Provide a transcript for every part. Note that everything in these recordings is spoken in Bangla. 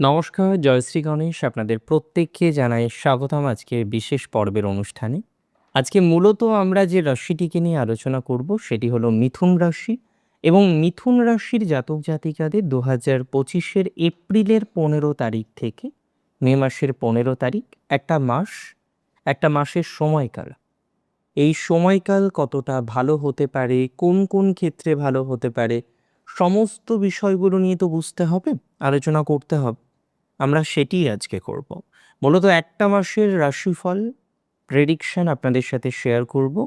নমস্কার জয়শ্রী গণেশ। আপনাদের প্রত্যেককে জানাই স্বাগতম আজকে বিশেষ পর্বের অনুষ্ঠানে। আজকে মূলত আমরা যে রাশিটিকে নিয়ে আলোচনা করব, সেটি হলো মিথুন রাশি এবং মিথুন রাশির জাতক জাতিকাদের দু হাজার পঁচিশের এপ্রিলের পনেরো তারিখ থেকে মে মাসের পনেরো তারিখ, একটা মাস, একটা মাসের সময়কাল। এই সময়কাল কতটা ভালো হতে পারে, কোন কোন ক্ষেত্রে ভালো হতে পারে, সমস্ত বিষয়গুলো নিয়ে তো বুঝতে হবে, আলোচনা করতে হবে। আমরা সেটিই আজকে করব। মূলত একটা মাসের রাশিফল প্রেডিকশন আপনাদের সাথে শেয়ার করব।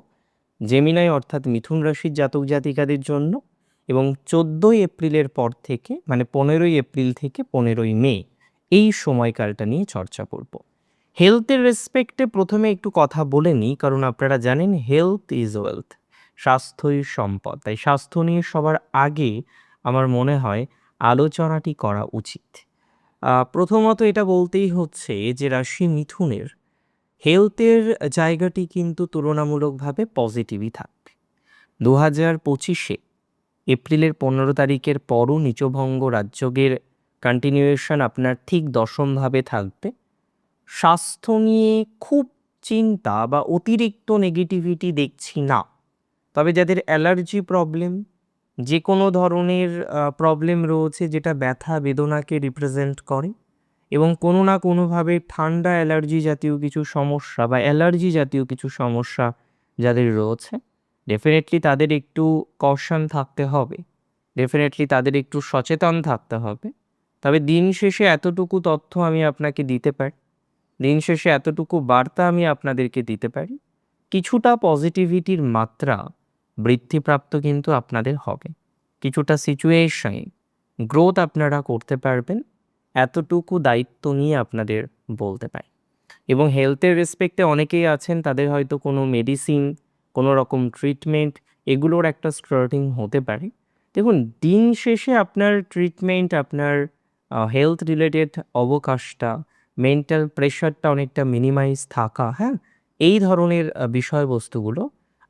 জেমিনাই অর্থাৎ মিথুন রাশির জাতক জাতিকাদের জন্য এবং চোদ্দোই এপ্রিলের পর থেকে মানে পনেরোই এপ্রিল থেকে পনেরোই মে এই সময়কালটা নিয়ে চর্চা করব। হেলথের রেসপেক্টে প্রথমে একটু কথা বলে নিই, কারণ আপনারা জানেন হেলথ ইজ ওয়েলথ স্বাস্থ্যই সম্পদ। তাই স্বাস্থ্য নিয়ে সবার আগে আমার মনে হয় আলোচনাটি করা উচিত। প্রথমত এটা বলতেই হচ্ছে যে রাশি মিথুনের হেলথের জায়গাটি কিন্তু তুলনামূলকভাবে পজিটিভই থাকবে। দু হাজার পঁচিশে এপ্রিলের পনেরো তারিখের পরও নিচভঙ্গ রাজ্যগের কন্টিনিউয়েশন আপনার ঠিক দশমভাবে থাকবে। স্বাস্থ্য নিয়ে খুব চিন্তা বা অতিরিক্ত নেগেটিভিটি দেখছি না। তবে যাদের অ্যালার্জি প্রবলেম যে কোনো ধরনের প্রবলেম রয়েছে যেটা ব্যথা, বেদনাকে রিপ্রেজেন্ট করে এবং কোনো না কোনোভাবে ঠান্ডা অ্যালার্জি জাতীয় কিছু সমস্যা বা অ্যালার্জি জাতীয় কিছু সমস্যা যাদের রয়েছে ডেফিনেটলি তাদের একটু কশন থাকতে হবে। ডেফিনেটলি তাদের একটু সচেতন থাকতে হবে। তবে দিন শেষে এতটুকু তথ্য আমি আপনাকে দিতে পারি। দিন শেষে এতটুকু বার্তা আমি আপনাদেরকে দিতে পারি। কিছুটা পজিটিভিটির মাত্রা বৃদ্ধিপ্রাপ্ত কিন্তু আপনাদের হবে। কিছুটা সিচুয়েশনে গ্রোথ আপনারা করতে পারবেন, এতটুকু দায়িত্ব নিয়ে আপনাদের বলতে পারি। এবং হেলথের রেসপেক্টে অনেকেই আছেন, তাদের হয়তো কোনো মেডিসিন কোনো রকম ট্রিটমেন্ট এগুলোর একটা স্টার্টিং হতে পারে। দেখুন, দিন শেষে আপনার ট্রিটমেন্ট আপনার হেলথ রিলেটেড অবকাশটা মেন্টাল প্রেশারটা অনেকটা মিনিমাইজ থাকা হ্যাঁ? এই ধরনের বিষয়বস্তুগুলো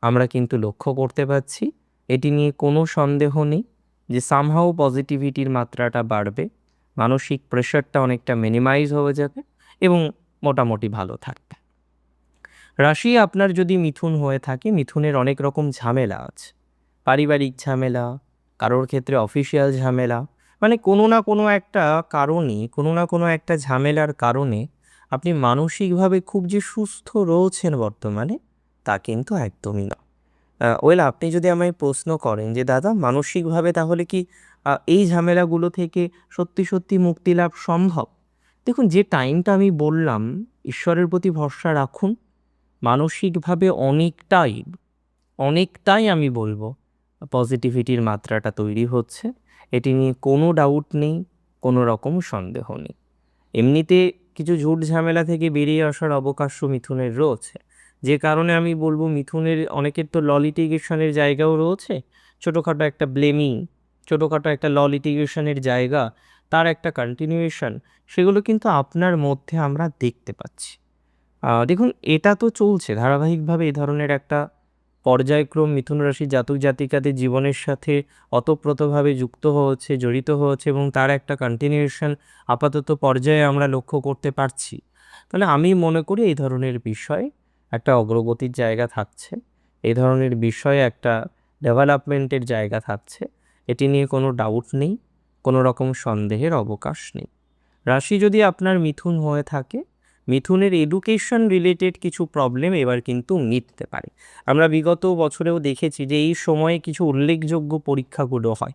আমরা কিন্তু লক্ষ্য করতে পারছি, এটি নিয়ে কোনো সন্দেহ নেই যে সামহাও পজিটিভিটির মাত্রাটা বাড়বে, মানসিক প্রেশারটা অনেকটা মিনিমাইজ হয়ে যাবে এবং মোটামুটি ভালো থাকবে। রাশি আপনার যদি মিথুন হয়ে থাকে, মিথুনের অনেক রকম ঝামেলা আছে। পারিবারিক ঝামেলা, কারোর ক্ষেত্রে অফিসিয়াল ঝামেলা মানে কোনো না কোনো একটা কারণে, কোনো না কোনো একটা ঝামেলার কারণে আপনি মানসিকভাবে খুব যে সুস্থ রয়েছেন বর্তমানে তা কিন্তু একদমই না। ওয়েল, আপনি যদি আমায় প্রশ্ন করেন যে, দাদা, মানসিকভাবে তাহলে কি এই ঝামেলাগুলো থেকে সত্যি সত্যি মুক্তি লাভ সম্ভব? দেখুন, যে টাইমটা আমি বললাম, ঈশ্বরের প্রতি ভরসা রাখুন। মানসিকভাবে অনেকটাই অনেকটাই আমি বলব, পজিটিভিটির মাত্রাটা তৈরি হচ্ছে। এটি নিয়ে কোনো ডাউট নেই, কোনো রকম সন্দেহ নেই। এমনিতে কিছু ঝুট ঝামেলা থেকে বেরিয়ে আসার অবকাশ মিথুনের রয়েছে। যে কারণে আমি বলব মিথুনের অনেকের তো ল লিটিগেশনের জায়গাও রয়েছে, ছোটোখাটো একটা ব্লেমিং ছোটোখাটো একটা ল জায়গা, তার একটা কন্টিনিউয়েশন সেগুলো কিন্তু আপনার মধ্যে আমরা দেখতে পাচ্ছি। দেখুন, এটা তো চলছে, ধারাবাহিকভাবে এই ধরনের একটা পর্যায়ক্রম মিথুন রাশি জাতক জাতিকাদের জীবনের সাথে অতপ্রতভাবে যুক্ত হচ্ছে, জড়িত হচ্ছে এবং তার একটা কন্টিনিউয়েশন আপাতত পর্যায়ে আমরা লক্ষ্য করতে পারছি। তাহলে আমি মনে করি এই ধরনের বিষয় একটা অগ্রগতির জায়গা থাকছে। এই ধরনের বিষয়ে একটা ডেভেলপমেন্টের জায়গা থাকছে। এটি নিয়ে কোনো ডাউট নেই, কোনো রকম সন্দেহের অবকাশ নেই। রাশি যদি আপনার মিথুন হয়ে থাকে, মিথুনের এডুকেশন রিলেটেড কিছু প্রবলেম এবার কিন্তু মিটতে পারে। আমরা বিগত বছরেও দেখেছি যে এই সময়ে কিছু উল্লেখযোগ্য পরীক্ষাগুলো হয়।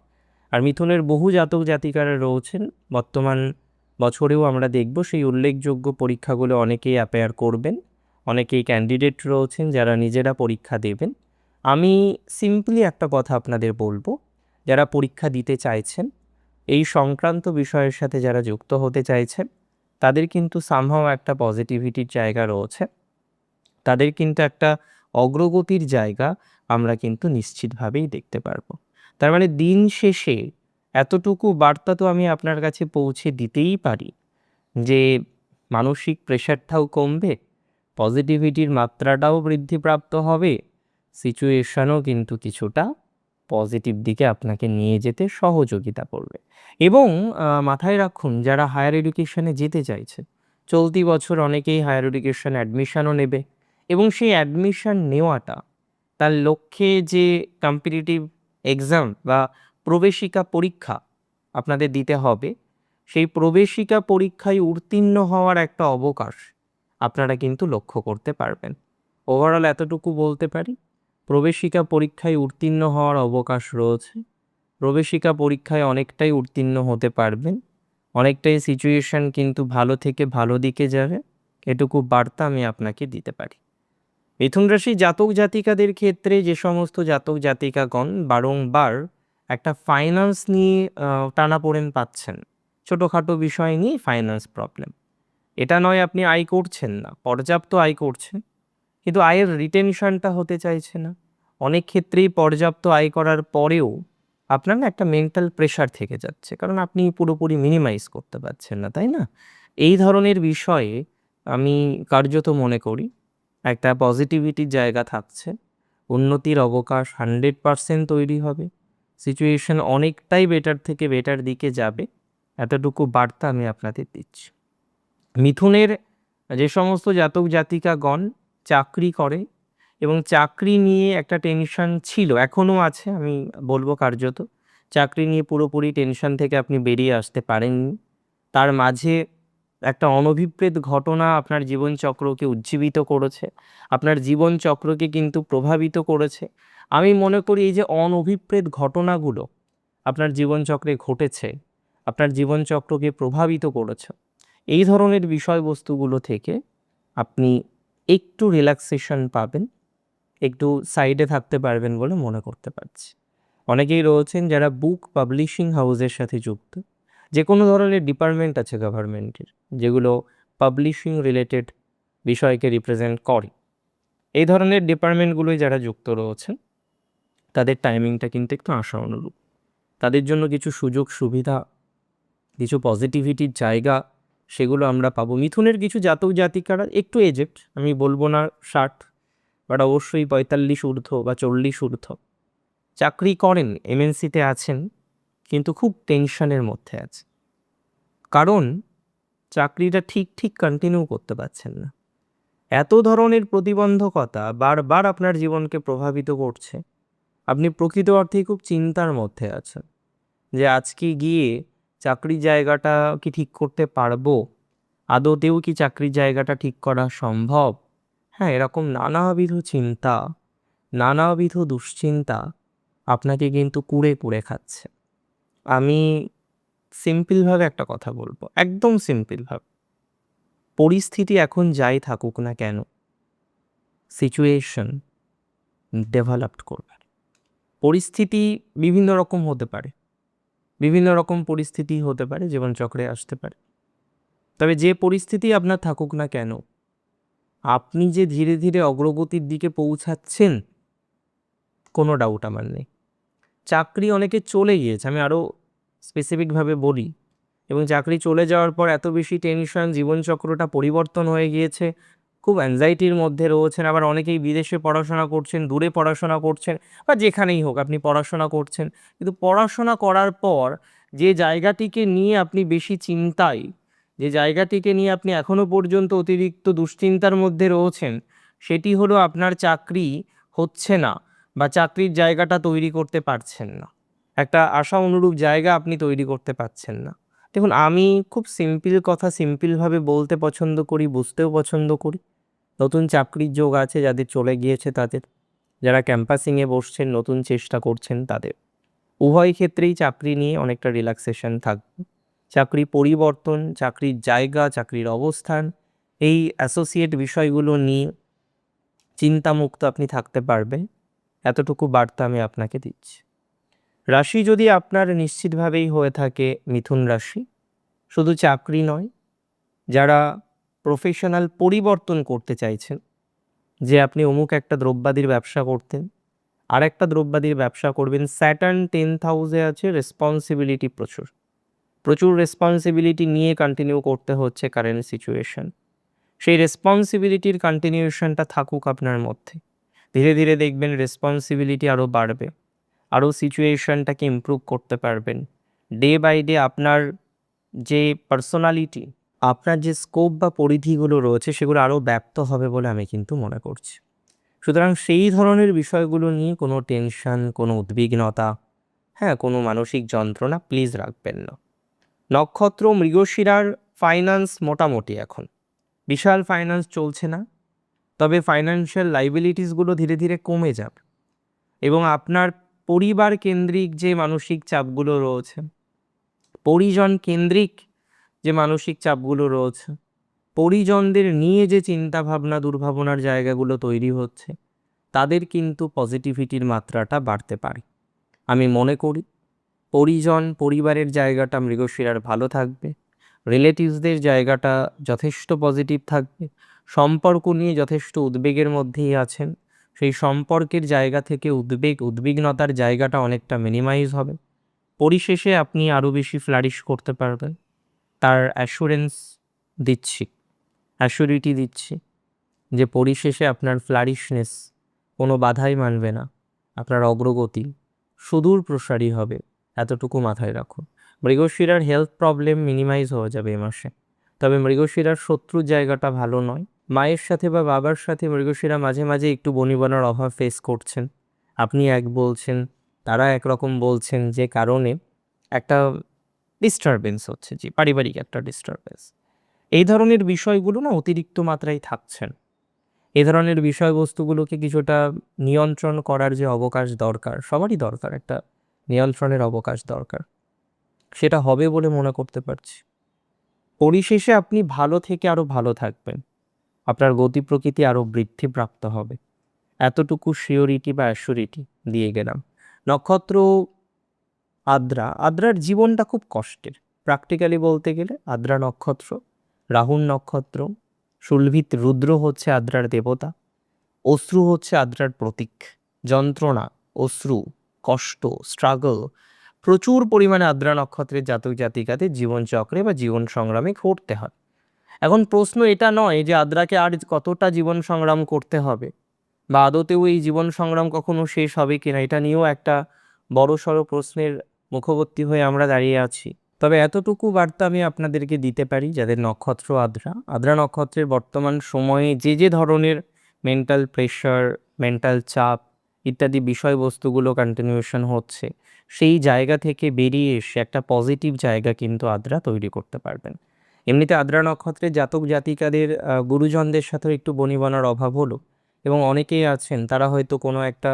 আর মিথুনের বহু জাতক জাতিকারা রয়েছেন। বর্তমান বছরেও আমরা দেখব সেই উল্লেখযোগ্য পরীক্ষাগুলো অনেকেই অ্যাপেয়ার করবেন। অনেকেই ক্যান্ডিডেট রয়েছেন যারা নিজেরা পরীক্ষা দেবেন। আমি সিম্পলি একটা কথা আপনাদের বলব, যারা পরীক্ষা দিতে চাইছেন, এই সংক্রান্ত বিষয়ের সাথে যারা যুক্ত হতে চাইছেন, তাদের কিন্তু সামহাও একটা পজিটিভিটির জায়গা রয়েছে। তাদের কিন্তু একটা অগ্রগতির জায়গা আমরা কিন্তু নিশ্চিতভাবেই দেখতে পারব। তার মানে দিন শেষে এতটুকু বার্তা তো আমি আপনার কাছে পৌঁছে দিতেই পারি যে মানসিক প্রেশারটাও কমবে পজিটিভিটির মাত্রাটাও বৃদ্ধিপ্রাপ্ত হবে। সিচুয়েশনও কিন্তু কিছুটা পজিটিভ দিকে আপনাকে নিয়ে যেতে সহযোগিতা করবে। এবং মাথায় রাখুন, যারা হায়ার এডুকেশনে যেতে চাইছে, চলতি বছর অনেকেই হায়ার এডুকেশন অ্যাডমিশনও নেবে এবং সেই অ্যাডমিশন নেওয়াটা তার লক্ষ্যে যে কম্পিটিটিভ এক্সাম বা প্রবেশিকা পরীক্ষা আপনাদের দিতে হবে, সেই প্রবেশিকা পরীক্ষায় উত্তীর্ণ হওয়ার একটা অবকাশ আপনারা কিন্তু লক্ষ্য করতে পারবেন। ওভারঅল এতটুকু বলতে পারি, প্রবেশিকা পরীক্ষায় উত্তীর্ণ হওয়ার অবকাশ রয়েছে। প্রবেশিকা পরীক্ষায় অনেকটাই উত্তীর্ণ হতে পারবেন। অনেকটাই সিচুয়েশন কিন্তু ভালো থেকে ভালো দিকে যাবে। এটুকু বার্তা আমি আপনাকে দিতে পারি। মিথুন রাশি জাতক জাতিকাদের ক্ষেত্রে যে সমস্ত জাতক জাতিকাগণ বারংবার একটা ফাইন্যান্স নিয়ে টানাপোড়েন পাচ্ছেন। ছোটোখাটো বিষয় নিয়ে ফাইন্যান্স প্রবলেম এটা নয় আপনি আয় করছেন না, পর্যাপ্ত আয় করছেন। কিন্তু আয়ের রিটেনশনটা হতে চাইছে না। অনেক ক্ষেত্রেই পর্যাপ্ত আয় করার পরেও আপনার না একটা মেন্টাল প্রেশার থেকে যাচ্ছে, কারণ আপনি পুরোপুরি মিনিমাইজ করতে পারছেন না, তাই না? এই ধরনের বিষয়ে আমি কার্যত মনে করি একটা পজিটিভিটির জায়গা থাকছে, উন্নতির অবকাশ হান্ড্রেড পারসেন্ট তৈরি হবে সিচুয়েশন অনেকটাই বেটার থেকে বেটার দিকে যাবে। এতটুকু বার্তা আমি আপনাদের দিচ্ছি। মিথুনের যে সমস্ত জাতক জাতিকাগণ চাকরি করে এবং চাকরি নিয়ে একটা টেনশন ছিল এখনও আছে, আমি বলব কার্যত। চাকরি নিয়ে পুরোপুরি টেনশন থেকে আপনি বেরিয়ে আসতে পারেননি। তার মাঝে একটা অনভিপ্রেত ঘটনা আপনার জীবনচক্রকে উজ্জীবিত করেছে, আপনার জীবনচক্রকে কিন্তু প্রভাবিত করেছে। আমি মনে করি এই যে অনভিপ্রেত ঘটনাগুলো আপনার জীবনচক্রে ঘটেছে, আপনার জীবনচক্রকে প্রভাবিত করেছে এই ধরনের বিষয়বস্তুগুলো থেকে আপনি একটু রিল্যাক্সেশন পাবেন, একটু সাইডে থাকতে পারবেন বলে মনে করতে পারছি। অনেকেই রয়েছেন যারা বুক পাবলিশিং হাউসের সাথে যুক্ত। যে কোনো ধরনের ডিপার্টমেন্ট আছে গভর্নমেন্টের যেগুলো পাবলিশিং রিলেটেড বিষয়কে রিপ্রেজেন্ট করে। এই ধরনের ডিপার্টমেন্টগুলোই যারা যুক্ত রয়েছেন, তাদের টাইমিংটা কিন্তু একটু আশা অনুরূপ। তাদের জন্য কিছু সুযোগ সুবিধা কিছু পজিটিভিটির জায়গা সেগুলো আমরা পাবো। মিথুনের কিছু জাতক জাতিকারা, একটু এজেক্ট আমি বলব না ষাট বাট অবশ্যই পঁয়তাল্লিশ ঊর্ধ্ব বা চল্লিশ ঊর্ধ্ব। চাকরি করেন এমএনসিতে আছেন, কিন্তু খুব টেনশনের মধ্যে আছে। কারণ চাকরিটা ঠিক ঠিক কন্টিনিউ করতে পারছেন না। এত ধরনের প্রতিবন্ধকতা বারবার আপনার জীবনকে প্রভাবিত করছে। আপনি প্রকৃত অর্থেই খুব চিন্তার মধ্যে আছেন যে আজকে গিয়ে চাকরির জায়গাটা কি ঠিক করতে পারব? আদতেও কি চাকরির জায়গাটা ঠিক করা সম্ভব? হ্যাঁ এরকম নানাবিধ চিন্তা, নানাবিধ দুশ্চিন্তা আপনাকে কিন্তু কুড়ে কুড়ে খাচ্ছে। আমি সিম্পলভাবে একটা কথা বলব, একদম সিম্পলভাবে পরিস্থিতি এখন যাই থাকুক না কেন সিচুয়েশন ডেভেলপড করবে। পরিস্থিতি বিভিন্ন রকম হতে পারে। বিভিন্ন রকম পরিস্থিতি হতে পারে, জীবনচক্রে আসতে পারে। তবে যে পরিস্থিতি আপনার থাকুক না কেন, আপনি যে ধীরে ধীরে অগ্রগতির দিকে পৌঁছাচ্ছেন, কোনো ডাউট আমার নেই। চাকরি অনেকে চলে গিয়েছে, আমি আরও স্পেসিফিকভাবে বলি। এবং চাকরি চলে যাওয়ার পর এত বেশি টেনশন জীবনচক্রটা পরিবর্তন হয়ে গিয়েছে খুব অ্যাংজাইটির মধ্যে রয়েছেন, আবার অনেকেই বিদেশে পড়াশোনা করছেন, দূরে পড়াশোনা করছেন, বা যেখানেই হোক আপনি পড়াশোনা করছেন। কিন্তু পড়াশোনা করার পর যে জায়গাটিকে নিয়ে আপনি বেশি চিন্তায়, যে জায়গাটিকে নিয়ে আপনি এখনও পর্যন্ত অতিরিক্ত দুশ্চিন্তার মধ্যে রয়েছেন, সেটি হলো আপনার চাকরি হচ্ছে না, বা চাকরির জায়গাটা তৈরি করতে পারছেন না। একটা আশা অনুরূপ জায়গা আপনি তৈরি করতে পারছেন না। দেখুন, আমি খুব সিম্পল কথা সিম্পলভাবে বলতে পছন্দ করি, বুঝতেও পছন্দ করি। নতুন চাকরির যোগ আছে যাদের চলে গিয়েছে তাদের। যারা ক্যাম্পাসিংয়ে বসছেন, নতুন চেষ্টা করছেন তাদের। উভয় ক্ষেত্রেই চাকরি নিয়ে অনেকটা রিল্যাক্সেশন থাকবে। চাকরি পরিবর্তন, চাকরির জায়গা, চাকরির অবস্থান, এই অ্যাসোসিয়েট বিষয়গুলো নিয়ে চিন্তামুক্ত আপনি থাকতে পারবেন। এতটুকু বার্তা আমি আপনাকে দিচ্ছি। রাশি যদি আপনার নিশ্চিতভাবেই হয়ে থাকে, মিথুন রাশি। শুধু চাকরি নয়, যারা প্রফেশনাল পরিবর্তন করতে চাইছেন। যে আপনি অমুক একটা দ্রব্যাদির ব্যবসা করতেন, আর একটা দ্রব্যাদির ব্যবসা করবেন স্যাটার্ন টেন হাউসে আছে রেসপন্সিবিলিটি প্রচুর। প্রচুর রেসপন্সিবিলিটি নিয়ে কন্টিনিউ করতে হচ্ছে কারেন্ট সিচুয়েশন সেই রেসপন্সিবিলিটির কন্টিনিউশনটা থাকুক আপনার মধ্যে। ধীরে ধীরে দেখবেন রেসপন্সিবিলিটি আরও বাড়বে আরও সিচুয়েশনটাকে ইমপ্রুভ করতে পারবেন। ডে বাই ডে আপনার যে পার্সোনালিটি আপনার যে স্কোপ বা পরিধিগুলো রয়েছে সেগুলো আরও ব্যপ্ত হবে বলে আমি কিন্তু মনে করছি। সুতরাং সেই ধরনের বিষয়গুলো নিয়ে কোনো টেনশন কোনো উদ্বিগ্নতা হ্যাঁ কোনো মানসিক যন্ত্রণা প্লিজ রাখবেন না। নক্ষত্র, মৃগশিরার ফাইন্যান্স মোটামুটি এখন। বিশাল ফাইন্যান্স চলছে না, তবে ফাইন্যান্সিয়াল লাইবিলিটিসগুলো ধীরে ধীরে কমে যাবে। এবং আপনার পরিবার কেন্দ্রিক যে মানসিক চাপগুলো রয়েছে, পরিজন কেন্দ্রিক যে মানসিক চাপগুলো রয়েছে। পরিজনদের নিয়ে যে চিন্তা ভাবনা দুর্ভাবনার জায়গাগুলো তৈরি হচ্ছে, তাদের কিন্তু পজিটিভিটির মাত্রাটা বাড়তে পারে। আমি মনে করি, পরিজন, পরিবারের জায়গাটা মৃগশিরার ভালো থাকবে রিলেটিভসদের জায়গাটা যথেষ্ট পজিটিভ থাকবে, সম্পর্ক নিয়ে যথেষ্ট উদ্বেগের মধ্যেই আছেন, সেই সম্পর্কের জায়গা থেকে উদ্বেগ, উদ্বিগ্নতার জায়গাটা অনেকটা মিনিমাইজ হবে। পরিশেষে আপনি আরও বেশি ফ্লারিশ করতে পারবেন। তার অ্যাসুরেন্স দিচ্ছি অ্যাসুরিটি দিচ্ছি যে পরিশেষে আপনার ফ্লারিশনেস কোনো বাধাই মানবে না, আপনার অগ্রগতি সুদূর প্রসারী হবে, এতটুকু মাথায় রাখুন। মৃগশিরার হেলথ প্রবলেম মিনিমাইজ হয়ে যাবে এ মাসে, তবে মৃগশিরার শত্রুর জায়গাটা ভালো নয়। মায়ের সাথে বা বাবার সাথে মৃগশিরা মাঝে মাঝে একটু বনিবনার অভাব ফেস করছেন। আপনি এক বলছেন, তারা একরকম বলছেন যে কারণে একটা ডিস্টারবেন্স হচ্ছে জি, পারিবারিক একটা ডিস্টারবেন্স এই ধরনের বিষয়গুলো না অতিরিক্ত মাত্রায় থাকছেন। এই ধরনের বিষয়বস্তুগুলোকে কিছুটা নিয়ন্ত্রণ করার যে অবকাশ দরকার, সবারই দরকার, একটা নিয়ন্ত্রণের অবকাশ দরকার। সেটা হবে বলে মনে করতে পারছি। পরিশেষে আপনি ভালো থেকে আরও ভালো থাকবেন। আপনার গতি প্রকৃতি আরও বৃদ্ধিপ্রাপ্ত হবে। এতটুকু শিওরিটি বা অ্যাসুরিটি দিয়ে গেলাম। নক্ষত্র আদ্রা। আদ্রার জীবনটা খুব কষ্টের। প্র্যাকটিক্যালি বলতে গেলে আদ্রা নক্ষত্র, রাহুল নক্ষত্র, সুলভিত রুদ্র হচ্ছে আদ্রার দেবতা, অশ্রু হচ্ছে আদ্রার প্রতীক, যন্ত্রণা, অশ্রু, কষ্ট স্ট্রাগল প্রচুর পরিমাণে আদ্রা নক্ষত্রের জাতক জাতিকাদের জীবনচক্রে বা জীবন সংগ্রামে ঘটতে হয়। এখন প্রশ্ন এটা নয় যে আদ্রাকে আর কতটা জীবন সংগ্রাম করতে হবে, বা আদতেও এই জীবন সংগ্রাম কখনো শেষ হবে কিনা, এটা নিয়েও একটা বড়সড় প্রশ্নের মুখবর্তী হয়ে আমরা দাঁড়িয়ে আছি। তবে এতটুকু বার্তা আমি আপনাদেরকে দিতে পারি যাদের নক্ষত্র আদ্রা। আদ্রা নক্ষত্রের বর্তমান সময়ে যে যে ধরনের মেন্টাল প্রেশার মেন্টাল চাপ ইত্যাদি বিষয়বস্তুগুলো কন্টিনিউশন হচ্ছে, সেই জায়গা থেকে বেরিয়ে এসে একটা পজিটিভ জায়গা কিন্তু আদ্রা তৈরি করতে পারবেন। এমনিতে আদ্রা নক্ষত্রের জাতক জাতিকাদের গুরুজনদের সাথেও একটু বনিবনার অভাব হলো এবং অনেকেই আছেন, তারা হয়তো কোনো একটা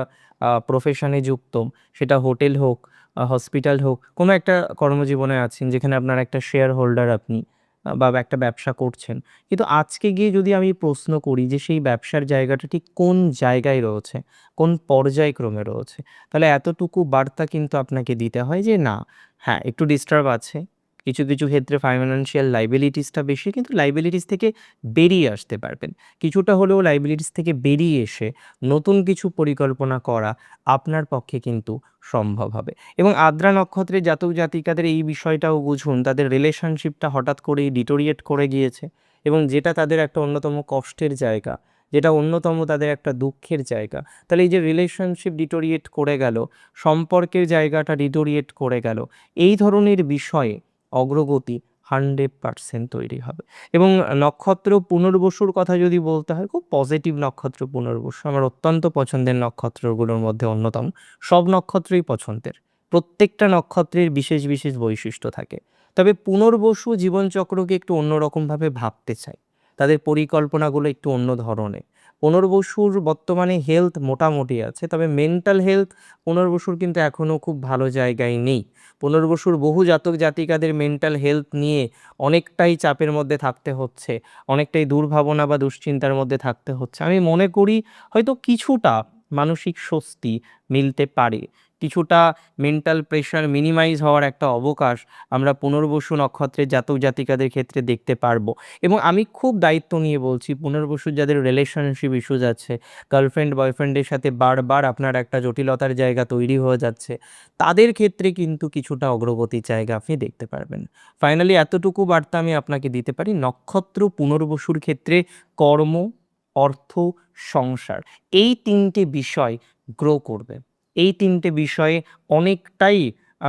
প্রফেশনে যুক্ত, সেটা হোটেল হোক হসপিটাল হোক, কোনো একটা কর্মজীবনে আছেন যেখানে আপনার একটা শেয়ার হোল্ডার আপনি বা একটা ব্যবসা করছেন। কিন্তু আজকে গিয়ে যদি আমি প্রশ্ন করি যে সেই ব্যবসার জায়গাটা ঠিক কোন জায়গায় রয়েছে, কোন পর্যায়ক্রমে রয়েছে, তাহলে এতটুকু বার্তা কিন্তু আপনাকে দিতে হয় যে না হ্যাঁ একটু ডিস্টার্ব আছে। কিছু কিছু ক্ষেত্রে ফাইন্যান্সিয়াল লাইবিলিটিসটা বেশি, কিন্তু লাইবিলিটিস থেকে বেরিয়ে আসতে পারবেন। কিছুটা হলেও লাইবিলিটিস থেকে বেরিয়ে এসে নতুন কিছু পরিকল্পনা করা আপনার পক্ষে কিন্তু সম্ভব হবে। এবং আদ্রা নক্ষত্রের জাতক, জাতিকাদের এই বিষয়টাও বুঝুন, তাদের রিলেশনশিপটা হঠাৎ করেই ডিটোরিয়েট করে গিয়েছে এবং যেটা তাদের একটা অন্যতম কষ্টের জায়গা, যেটা অন্যতম তাদের একটা দুঃখের জায়গা। তাহলে এই যে রিলেশনশিপ ডিটোরিয়েট করে গেল, সম্পর্কের জায়গাটা ডিটোরিয়েট করে গেল, এই ধরনের বিষয়ে অগ্রগতি হান্ড্রেড পারসেন্ট তৈরি হবে। এবং নক্ষত্র পুনর্বসুর কথা যদি বলতে হয়, খুব পজিটিভ নক্ষত্র পুনর্বসু। আমার অত্যন্ত পছন্দের নক্ষত্রগুলোর মধ্যে অন্যতম। সব নক্ষত্রই পছন্দের। প্রত্যেকটা নক্ষত্রের বিশেষ বিশেষ বৈশিষ্ট্য থাকে। তবে পুনর্বসু জীবনচক্রকে একটু অন্যরকমভাবে ভাবতে চাই। তাদের পরিকল্পনাগুলো একটু অন্য ধরনের। পুনর্বসুর বর্তমানে হেলথ মোটামুটি আছে, তবে মেন্টাল হেলথ পুনর্বসুর কিন্তু এখনও খুব ভালো জায়গায় নেই। পুনর্বসুর বহু জাতক জাতিকাদের মেন্টাল হেলথ নিয়ে অনেকটাই চাপের মধ্যে থাকতে হচ্ছে, অনেকটাই দুর্ভাবনা বা দুশ্চিন্তার মধ্যে থাকতে হচ্ছে। আমি মনে করি হয়তো কিছুটা মানসিক স্বস্তি মিলতে পারে কিছুটা মেন্টাল প্রেশার মিনিমাইজ হওয়ার একটা অবকাশ আমরা পুনর্বসু নক্ষত্রের জাতক জাতিকাদের ক্ষেত্রে দেখতে পারব। এবং আমি খুব দায়িত্ব নিয়ে বলছি পুনর্বসুর যাদের রিলেশনশিপ ইস্যুজ আছে গার্লফ্রেন্ড বয়ফ্রেন্ডের সাথে বারবার আপনার একটা জটিলতার জায়গা তৈরি হয়ে যাচ্ছে, তাদের ক্ষেত্রে কিন্তু কিছুটা অগ্রগতির জায়গা আপনি দেখতে পারবেন। ফাইনালি এতটুকু বার্তা আমি আপনাকে দিতে পারি, নক্ষত্র পুনর্বসুর ক্ষেত্রে কর্ম, অর্থ, সংসার, এই তিনটে বিষয় গ্রো করবে। এই তিনটে বিষয়ে অনেকটাই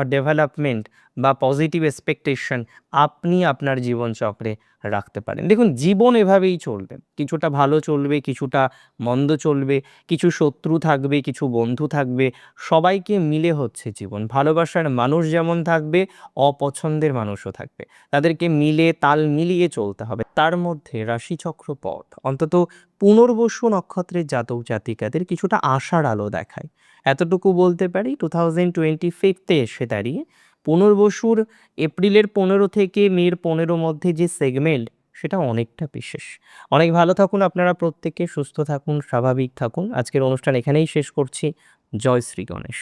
ডেভেলপমেন্ট বা পজিটিভ এক্সপেকটেশন আপনি আপনার জীবনচক্রে রাখতে পারেন। দেখুন, জীবন এভাবেই চলবে। কিছুটা ভালো চলবে, কিছুটা মন্দ চলবে, কিছু শত্রু থাকবে, কিছু বন্ধু থাকবে, সবাইকে মিলে হচ্ছে জীবন। ভালোবাসার মানুষ যেমন থাকবে, অপছন্দের মানুষও থাকবে। তাদেরকে মিলে, তাল মিলিয়ে চলতে হবে। তার মধ্যে রাশিচক্র পথ। অন্তত পুনর্বসু নক্ষত্রের জাতক জাতিকাদের কিছুটা আশার আলো দেখায়। এতটুকু বলতে পারি টু থাউজেন্ড টোয়েন্টি ফিফতে এসে দাঁড়িয়ে পুনর্বসুর এপ্রিলের পনেরো থেকে মের পনেরো মধ্যে যে সেগমেন্ট সেটা অনেকটা বিশেষ। অনেক ভালো থাকুন আপনারা প্রত্যেকে, সুস্থ থাকুন, স্বাভাবিক থাকুন। আজকের অনুষ্ঠান এখানেই শেষ করছি। জয় শ্রী গণেশ।